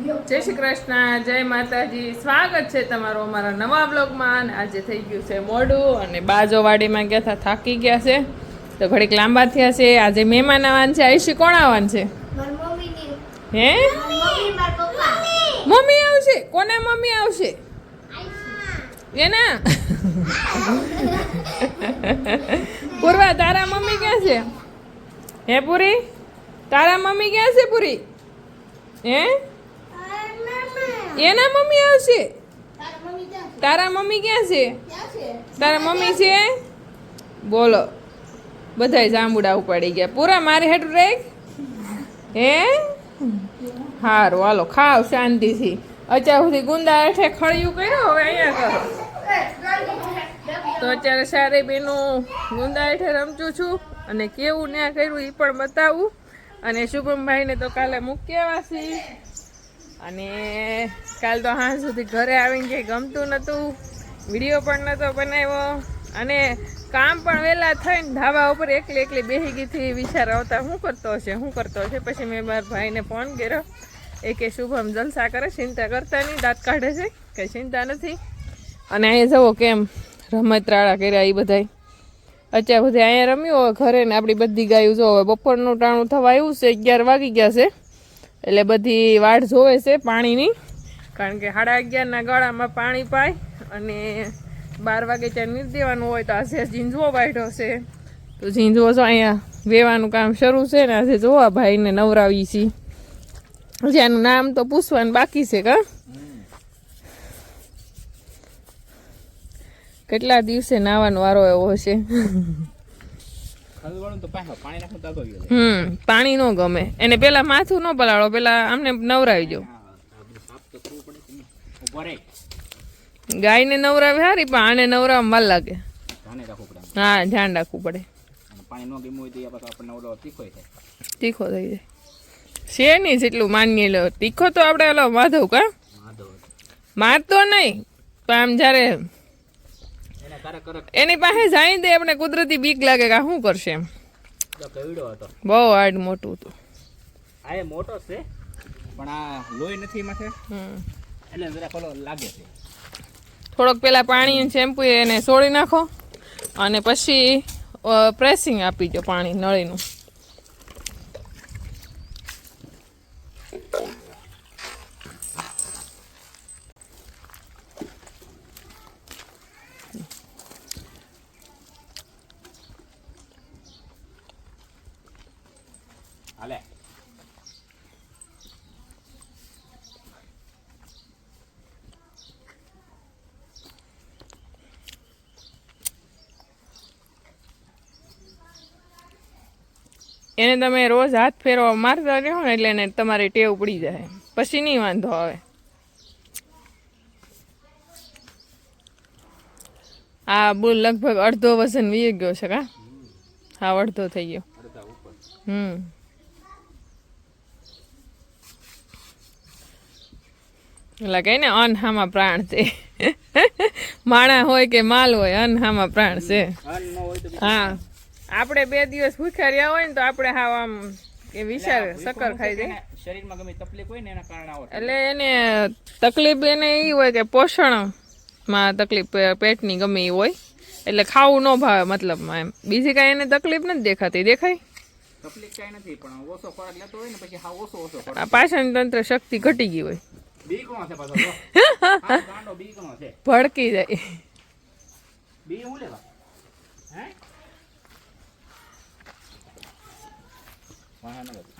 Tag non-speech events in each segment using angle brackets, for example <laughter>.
જય શ્રી કૃષ્ણ જય માતાજી. સ્વાગત છે તમારું અમારા નવા બ્લોગમાં અને આજે થઈ ગયું છે મોડું અને બાજોવાડીમાં ગયા હતા થાકી ગયા છે. તો ઘડીક લાંબા થયા છે. આજે મહેમાન આવવાનું છે. આયુષી કોણ આવવાનું છે? હે? મમ્મી આવશે? કોના મમ્મી આવશે? એના? પૂર્વા તારા મમ્મી ક્યાં છે? હે પૂરી? તારા મમ્મી ક્યાં છે પૂરી? હે? એના મમ્મી આવશે તારા મમ્મી ક્યાં છે? તારા મમ્મી છે? બોલો. બધાય જાંબુડા ઉપાડી ગયા. પૂરા મારે હેઠું રેક હે? હારું હાલો ખાવ શાંતિથી. અત્યાર સુધી ગુંદા હેઠે ખળિયું કર્યું હવે અહીંયા કરો. તો અત્યારે સારી બેનું ગુંદા હેઠે રમચું છું અને કેવું ન્યા કર્યું એ પણ બતાવું. અને શુભમભાઈને તો કાલે મૂકી આવ્યા છીએ અને કાલ તો હાં સુધી ઘરે આવીને કંઈ ગમતું નહોતું. વીડિયો પણ નહોતો બનાવ્યો. અને કામ પણ વહેલા થઈને ધાબા ઉપર એકલી એકલી બેસી ગઈથી વિચાર આવતા, શું કરતો હશે? શું કરતો હશે? પછી મેં મારા ભાઈને ફોન કર્યો. એ કે, શુભમ જલસા કરે, ચિંતા કરતા નહીં, દાંત કાઢે છે? કંઈ ચિંતા નથી? અને અહીંયા જવો કેમ રમતરાળા કર્યા એ બધાય. અત્યારે બધે અહીંયા રમ્યું હોય ઘરે ને આપણી બધી ગાયું જો હવે બપોરનું ટાણું થવા આવ્યું છે, અગિયાર વાગી ગયા છે. એટલે બધી વાટ જોવે છે પાણીની. કારણ કે સાડા અગિયારના ગાળામાં પાણી પાય અને બાર વાગે ત્યાં નીર દેવાનું હોય તો આજે ઝીંઝવો બાંધ્યો છે. તો ઝીંઝવો જો અહીંયા વેવાનું કામ શરૂ છે ને આજે જોવા ભાઈને નવરાવી છીએ જેનું નામ તો પૂછવાનું બાકી છે કા? કેટલા દિવસે નાવાનો વારો એવો હશે? હમ પાણી ન ગમે. એને પેલા માથું ન પલાળો પેલા આમને નવરાવી જો ગાયને નવરાવે સારી પણ આને નવરાવવા mal લાગે. હા ધ્યાન રાખવું પડે. તીખો થઈ જાય. છે નહીં જેટલું માનીએ લો. તીખો તો આપણે ઓલો માધવ કા? વાંધો મારતો નહીં. પણ આમ જ્યારે એના પાસે જાય દે આપણે કુદરતી બીક લાગે કે શું કરશે એમ. બહુ હાર્ડ મોટું હતું. આ એ મોટો છે પણ આ લોહી નથી માથે એટલે જરા ખોલો લાગે છે. થોડોક પેલા પાણી શેમ્પુ એને સોળી નાખો અને પછી પ્રેસિંગ આપી દો પાણી નળીનું હાલે એને તમે રોજ હાથ ફેરવા મારતા રહો ને એટલે એને તમારી ટેવ પડી જાય. પછી નહીં વાંધો આવે. આ બોલ લગભગ અડધો વજન વી ગયો છે કા? હા અડધો થઈ ગયો. હમ. એટલે કહે ને અનહામાં પ્રાણ છે. <laughs> માણા હોય કે માલ હોય અનહામાં પ્રાણ છે. અન્ન હા. આપણે બે દિવસ ભૂખ્યા રહ્યા હોય ને તો આપણે હાવ આમ કે વિશાળ શક્કર ખાઈ જાય શરીરમાં ગમે તકલીફ હોય ને એના કારણે આવે. એટલે એને તકલીફ એને એ હોય કે પોષણમાં તકલીફ પેટની ગમે એ હોય. એટલે ખાવું ન ભાવે મતલબમાં એમ. બીજી કાંઈ એને તકલીફ નથી દેખાતી. દેખાય? તકલીફ કાંઈ નથી પણ ઓછો ખોરાક લેતો હોય ને પછી હા ઓછો ઓછો પાચન તંત્ર શક્તિ ઘટી ગઈ હોય. બીકણો છે પાછો <laughs> બીકણો છે. ભડકી જાય. બી હું લેવા હે વાહ ના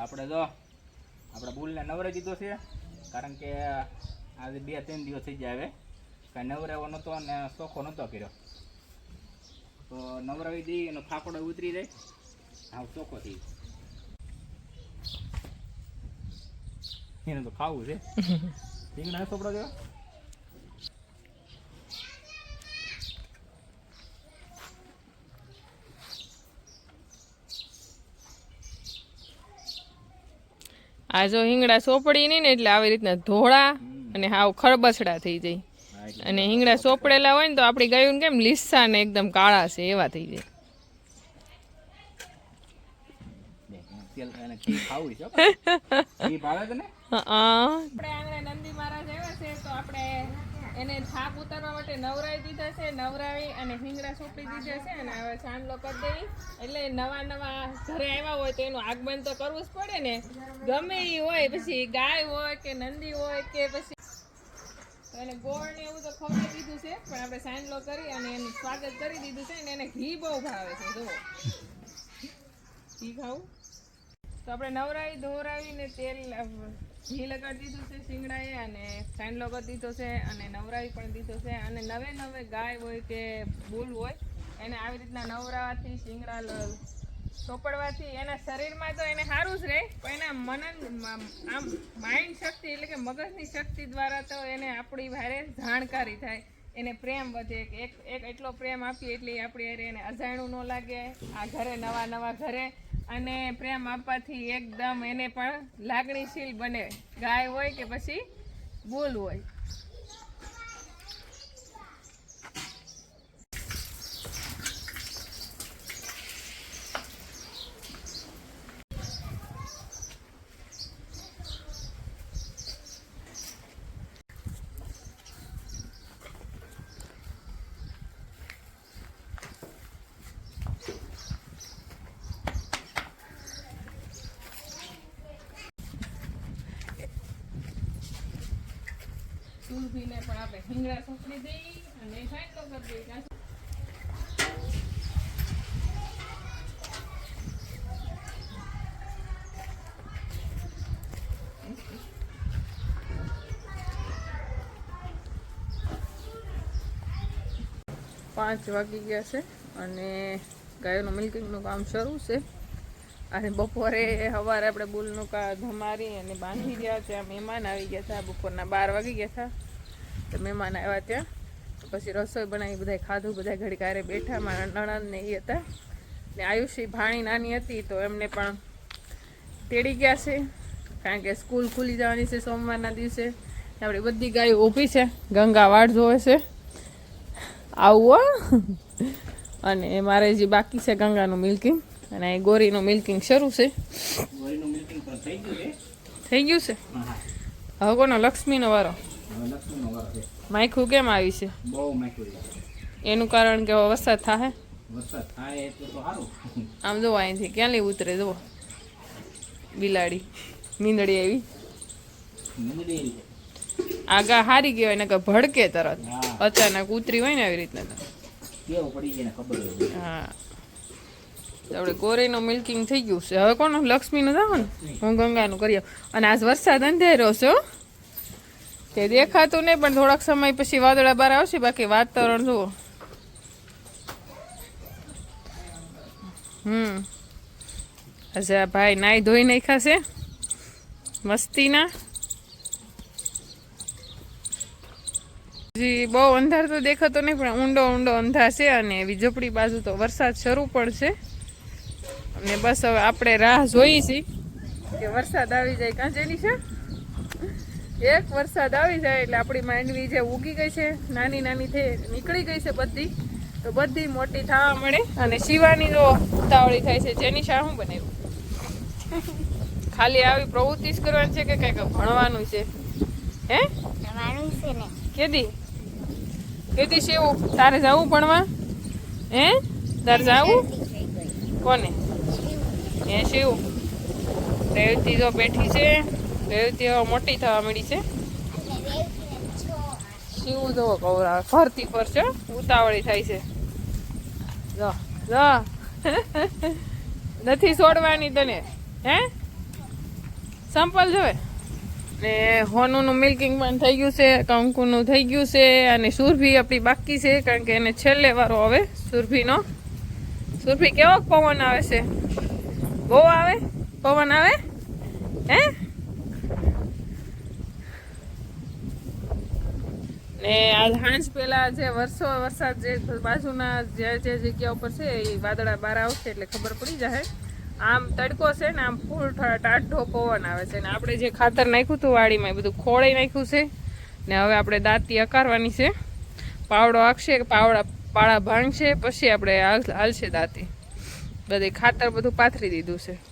આપણે જો આપણે બુલને નવરે દીધો છે કારણ કે આજે બે ત્રણ દિવસ થઈ જાય હવે. કાંઈ નવરાવો નહોતો અને ચોખ્ખો નહોતો કર્યો. તો નવરાવી દઈ એનો ફાફડો ઉતરી જાય. હા ચોખ્ખો થઈ એને તો ખાવું છે. <laughs> રીંગણા ચોપડો દેવા આ જો હિંગડા સોપડી નહીં ને એટલે આવી રીતના ધોળા અને હાવ ખરબસડા થઈ જાય. અને હિંગડા સોપડેલા હોય ને તો આપણી ગાયું કેમ લીસા ને એકદમ કાળા છે એવા થઈ જાય. <laughs> આપણે આંગણે નંદી મહારાજ આવ્યા છે તો આપણે એને થાક ઉતારવા માટે નવરાવી દીધા છે, નવરાવી અને હિંગડા સોંપી દીધા છે અને હવે ચાંદલો કરી દઈ. એટલે નવા નવા ઘરે આવ્યા હોય તો એનું આગમન તો કરવું જ પડે ને. ગમે એ હોય, પછી ગાય હોય કે નંદી હોય કે પછી એને ગોળ ને એવું તો ખવડાવી દીધું છે, પણ આપણે સાંજલો કરી અને એનું સ્વાગત કરી દીધું છે ને એને ઘી બહુ ભાવે છે, જુઓ. ઘી ખાવું? તો આપણે નવરાવી ધોરાવીને તેલ ઘી લગાડી દીધું છે શિંગડાએ અને સાંડલો કરી દીધો છે અને નવરાવી પણ દીધો છે. અને નવે નવે ગાય હોય કે બુલ હોય, એને આવી રીતના નવરાવાથી, શિંગડા ચોપડવાથી, એના શરીરમાં તો એને સારું જ રહે પણ એના મનન આમ માઇન્ડ શક્તિ એટલે કે મગજની શક્તિ દ્વારા તો એને આપણી ભારે જાણકારી થાય. એને પ્રેમ વધે એક એક એટલો પ્રેમ આપીએ એટલે આપણી હારે એને અજાણું ન લાગે. આ ઘરે નવા નવા ઘરે અને પ્રેમ આપવાથી એકદમ એને પણ લાગણીશીલ બને. ગાય હોય કે પછી બોલ હોય. તુલસીને પણ આપણે હિંગડા સોંપડી દઈ અને સાંડલો કરી દઈ પાંચ વાગી ગયા છે અને ગાયોનું મિલ્કિંગનું કામ શરૂ છે. અને બપોરે સવારે આપણે બુલનું કા ધમારી અને બાંધી ગયા ત્યાં મહેમાન આવી ગયા હતા બપોરના બાર વાગી ગયા હતા તો મહેમાન આવ્યા ત્યાં. તો પછી રસોઈ બનાવી બધા ખાધું બધા ઘડી કારે બેઠા. મારા નણંદ ને એ હતા. ને આયુષી ભાણી નાની હતી તો એમને પણ તેડી ગયા છે. કારણ કે સ્કૂલ ખુલી જવાની છે સોમવારના દિવસે. આપણી બધી ગાયો ઊભી છે. ગંગા વાડ જોવે છે. આવું. અને મારે જે બાકી છે ગંગાનું મિલ્કિંગ. અને અહીં ગોરીનું મિલ્કિંગ શરૂ છે. થઈ ગયું છે? હવે કોનો લક્ષ્મીનો વારો? માયખું કેમ આવી છે? બહુ મેકું એનું કારણ કે વરસાદ થાય વરસાદ થાય એટલે તો સારું આમ જોવા અહીંથી ક્યાં લઈ ઉતરે જુઓ બિલાડી મીંદડી આવી આગા હારી કહેવાય ને કે ભડકે તરત. અચાનક ઉતરી હોય ને આવી રીતના તો. ને હોય હા. આપણે ગોરીનું મિલ્કિંગ થઈ ગયું છે. હવે કોનું? લક્ષ્મીનું જાવ ને. હું ગંગાનું કરી અને આજ વરસાદ અંધેરો છે. તે દેખાતું નહીં, પણ થોડાક સમય પછી વાદળા બહાર આવશે. બાકી વાતાવરણ જુઓ. હમ. અચ્છા ભાઈ, નાઈ ધોઈ નાખ્યા છે. મસ્તીના. હજી બહુ અંધાર તો દેખાતો નહીં, પણ ઊંડો ઊંડો અંધાર છે અને વીજપડી બાજુ તો વરસાદ શરૂ પણ છે. અને બસ હવે આપણે રાહ જોઈ છીએ કે વરસાદ આવી જાય કાં છે? એક વરસાદ આવી જાય એટલે આપણી માંડવી જે ઉગી ગઈ છે નાની નાની થઈ નીકળી ગઈ છે બધી. તો બધી મોટી થવા મળે અને શિવાની જો ઉતાવળી થાય છે જેની શા શું બનાવ્યું? ખાલી આવી પ્રવૃત્તિ જ કરવાની છે કે કંઈક ભણવાનું છે? હે? તમારું છે ને. કેદી? કેદી શેવું તારે જવું ભણવા? હે? તારે જવું? કોને? હે શિવ. રેવતી તો બેઠી છે. રેવતી હવે મોટી થવા મળી છે. શિવ જો કવરા, ફરતી ફરશે ઉતાવળી થાય છે. જો જો. નથી છોડવાની તને, હે? સંપલ જોવે ને હોનુનું મિલ્કિંગ પણ થઈ ગયું છે, કંકુનું થઈ ગયું છે, અને સુરભી આપણી બાકી છે, કારણ કે એને છેલ્લે વારો આવે સુરભીનો. સુરભી કેવો પવન આવે છે? બહુ આવે? પવન આવે? હે? ને આ હાંજ પેલા જે વર્ષો વરસાદ જે બાજુના જે જે જગ્યા ઉપર છે, એ વાદળા બહાર આવશે એટલે ખબર પડી જાય આમ તડકો છે ને, આમ ફૂલ ટાઢો પવન આવે છે. ને આપણે જે ખાતર નાખ્યું હતું વાડીમાં, એ બધું ખોળાઈ નાખ્યું છે. ને હવે આપણે દાંતી અકારવાની છે. પાવડો આખશે, પાવડા, પાળા ભાંગશે, પછી આપણે હાલશે દાંતી. બધી ખાતર બધું પાથરી દીધું છે.